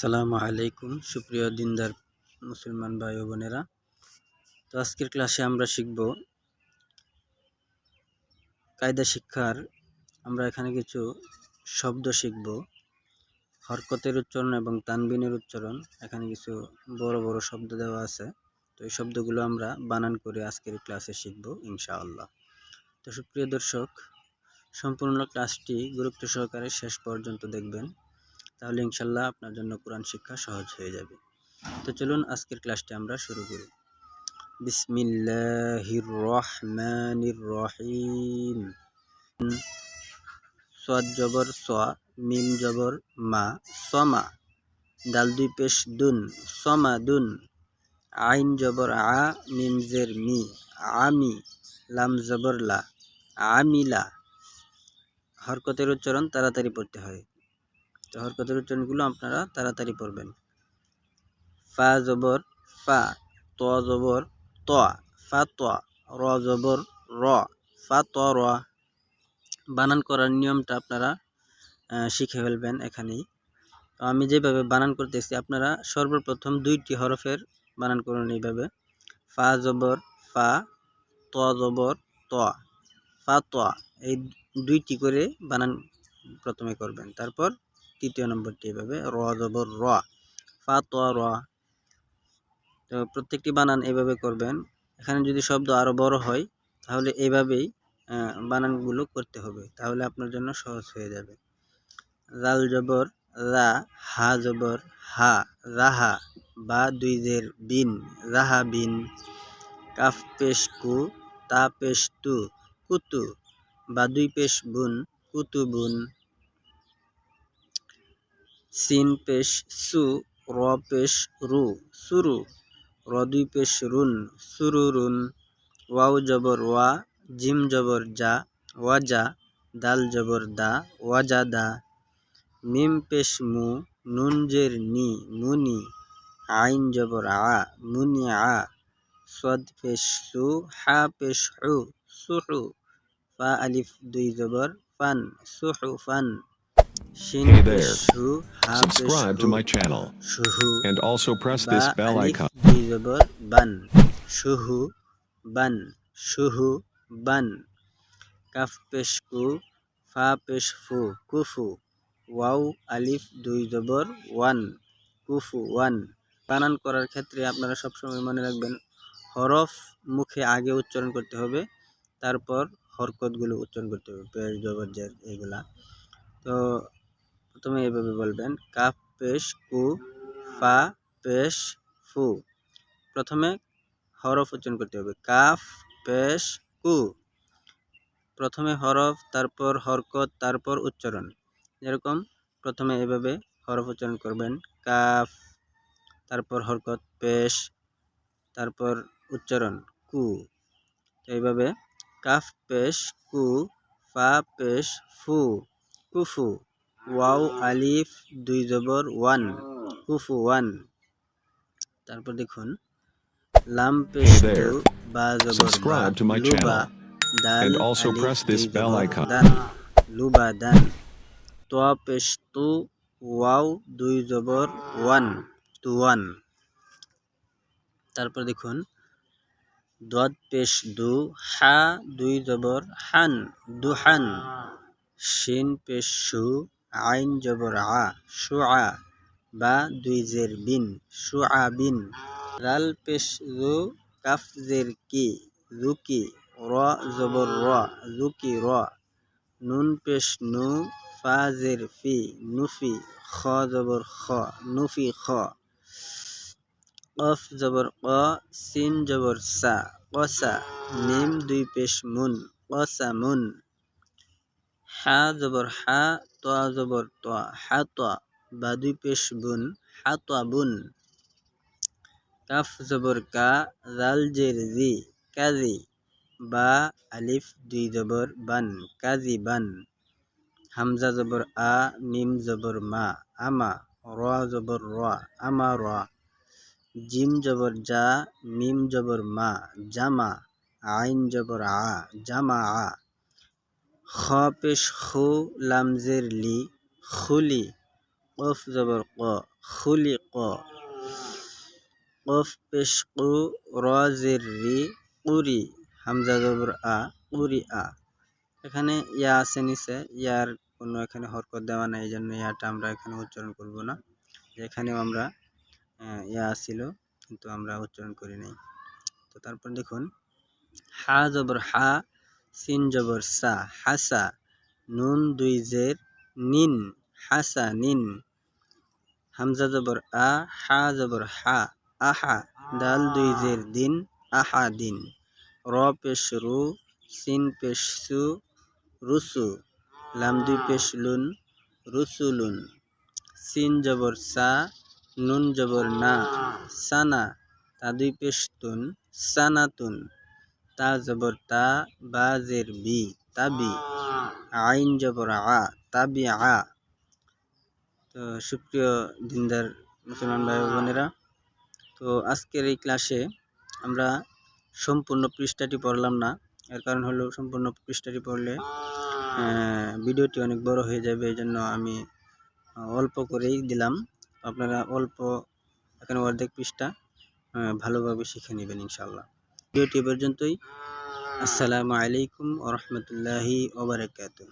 আসসালামু আলাইকুম, সুপ্রিয় দিনদার মুসলমান ভাই ও বোনেরা। তো আজকের ক্লাসে আমরা শিখব কায়দা শিক্ষার। আমরা এখানে কিছু শব্দ শিখব। হরকতের উচ্চারণ এবং তানবিনের উচ্চারণ। এখানে কিছু বড় বড় শব্দ দেওয়া আছে। তো এই শব্দগুলো আমরা বানান করে আজকের ক্লাসে শিখব, ইনশাআল্লাহ। তো সুপ্রিয় দর্শক, সম্পূর্ণ ক্লাসটি গুরুত্ব সহকারে শেষ পর্যন্ত দেখবেন। তাহলে ইনশাল্লাহ আপনার জন্য কোরআন শিক্ষা সহজ হয়ে যাবে। তো চলুন আজকের ক্লাসটি আমরা শুরু করি। বিসমিল্লাহির রহমানির রহিম জবর সোয়া, মিম জবর মা, সমা দাল দুই পেশ দুন, সমা দুন, আইন জবর আ, মিম জের মি, আমি, লাম জবর লা, আমিলা। হরকতের উচ্চারণ তাড়াতাড়ি পড়তে হয়। তো হরকতের উচ্চারণগুলো আপনারা তাড়াতাড়ি পড়বেন। ফা জবর, ফা, ত জবর, ত, ফা, ত, র জবর, র, ফা, ত, র। বানান করার নিয়মটা আপনারা শিখে ফেলবেন এখানেই। আমি যেভাবে বানান করতেছি, আপনারা সর্বপ্রথম দুইটি হরফের বানান করুন এইভাবে। ফা জবর, ফা, ত জবর, ত, ফা, ত। এই দুইটি করে বানান প্রথমে করবেন। তারপর তৃতীয় নম্বরটি এভাবে, র জবর র, ফা ত র। তো প্রত্যেকটি বানান এভাবে করবেন। এখানে যদি শব্দ আরও বড় হয়, তাহলে এইভাবেই বানানগুলো করতে হবে। তাহলে আপনার জন্য সহজ হয়ে যাবে। রাল জবর, রা, হা জবর, হা, রাহা, বা দুই জের, বিন, রাহা বিন। কাফ পেশ কু, তা পেশ তু, কুতু, বা দুই পেশ বুন, কুতু বুন। সিন পেশ সু, র পেশ রু, সুরু। র পেশ রুন সুরুরুন ওয়াউ জবর ওয়া, জিম জবর যা ওয়াজা দাল জবর দা ওয়াজা দা। মিম পেশ মু, নুন জের নি নুনি আইন জবর আ, মুনি আ। সদ পেশ সু, হা পেশ হু, সুহু। ফা আলিফ দুই জবর, ফান, সুহু ফান। Hey there. Subscribe to my channel and also press this bell icon. বান শুহু বান শুহু বান কাফ পেশ কু ফা পেশ ওয়াও আলিফ দুই জবর ওয়ান কুফু ওয়ান বানান করার ক্ষেত্রে আপনারা সবসময় মনে রাখবেন হরফ মুখে আগে উচ্চারণ করতে হবে তারপর হরকতগুলো উচ্চারণ করতে হবে পেশ জবর জের এইগুলা তো প্রথমে এভাবে বলবেন কাফ পেশ কু ফা পেশ ফু। প্রথমে হরফ উচ্চারণ করতে হবে, কাফ পেশ কু। প্রথমে হরফ, তারপর হরকত, তারপর উচ্চারণ। যেরকম প্রথমে এভাবে হরফ উচ্চারণ করবেন, কাফ, তারপর হরকত, পেশ, তারপর উচ্চারণ, কু। তো এইভাবে, কাফ পেশ কু, ফা পেশ ফু। কুফু ওয়াও আলিফ দুই জবর ওয়ান। কুফু ওয়ান। তারপর দেখুন লাম পেশ বা জবর লুবা দাল and also press this bell icon. লুবা দান। তোয়া পেশ তু ওয়াও দুই জবর ওয়ান টু ওয়ান। তারপর দেখুন দদ পেশ দু হা দুই জবর হান দুহান। শিন পেশ, আইন জবর আ শুআ বা দুই জের বিন শুআ বিন। রাল পেশ রু কাফ জের কি, রুকি, র জবর র, রুকি র। নুন পেশ নু ফা জের ফি, নুফি, খ জবর খ, নুফি খ। কফ জবর ক সিন জবর সা কসা মিম দুই পেশ মুন কসা মুন। হা জবর, হা তোয়া জবর তোয়া হা তোয়া বা দুই পেশ বুন, হা তোয়া বুন। কাফ জবর, কা, জাল, জের, জি, কাজি। বা, আলিফ, দুই জবর, বান, কাজি, বান। হামজা জবর, আ মিম জবর, মা, আমা, র জবর, র, আমা, র। জিম জবর যা মিম জবর, মা, জামা। আইন জবর, আ, জামা, আ। খ পেশ খু লামজের লি খুলি কফ জবর ক খুলিক কফ পেশ কু রজের রি কুরি হামজা জবর আ কুরি আ এখানে ইয়া আছে নিচে। ইয়ার কোনো এখানে হরকত দেওয়া নাই এই জন্য ইয়াটা আমরা এখানে উচ্চারণ করব না। এখানেও আমরা ইয়া ছিল, কিন্তু আমরা উচ্চারণ করি নাই। তো তারপর দেখুন, হা জবর হা সিন জবর সা, হাসা, নুন দুই জের, নিন, হাসা, নিন। হামজা জবর আ, হা জবর হা, আহা, দাল দুই জের, দিন, আহা, দিন। র পেশ রু, সিন পেশ সু, রুসু। লাম দুই পেশ লুন রুসুলুন সিন জবর সা, নুন জবর না, সানা। তা দুই পেশ তুন সানাতুন তা জবর, তা বা জের বি। তাবি আইন জবর আ তাবি আ। তো সুপ্রিয় দিনদার মুসলমান ভাই বোনেরা, তো আজকের এই ক্লাসে আমরা সম্পূর্ণ পৃষ্ঠাটি পড়লাম না। এর কারণ হলো সম্পূর্ণ পৃষ্ঠাটি পড়লে ভিডিওটি অনেক বড় হয়ে যাবে এই জন্য আমি অল্প করেই দিলাম। আপনারা অল্প, এখানে অর্ধেক পৃষ্ঠা ভালোভাবে শিখে নেবেন ইনশাল্লাহ ভিডিওটি পর্যন্তই। আসসালামু আলাইকুম ওরহমতুল্লাহি ওবরাকাতুহ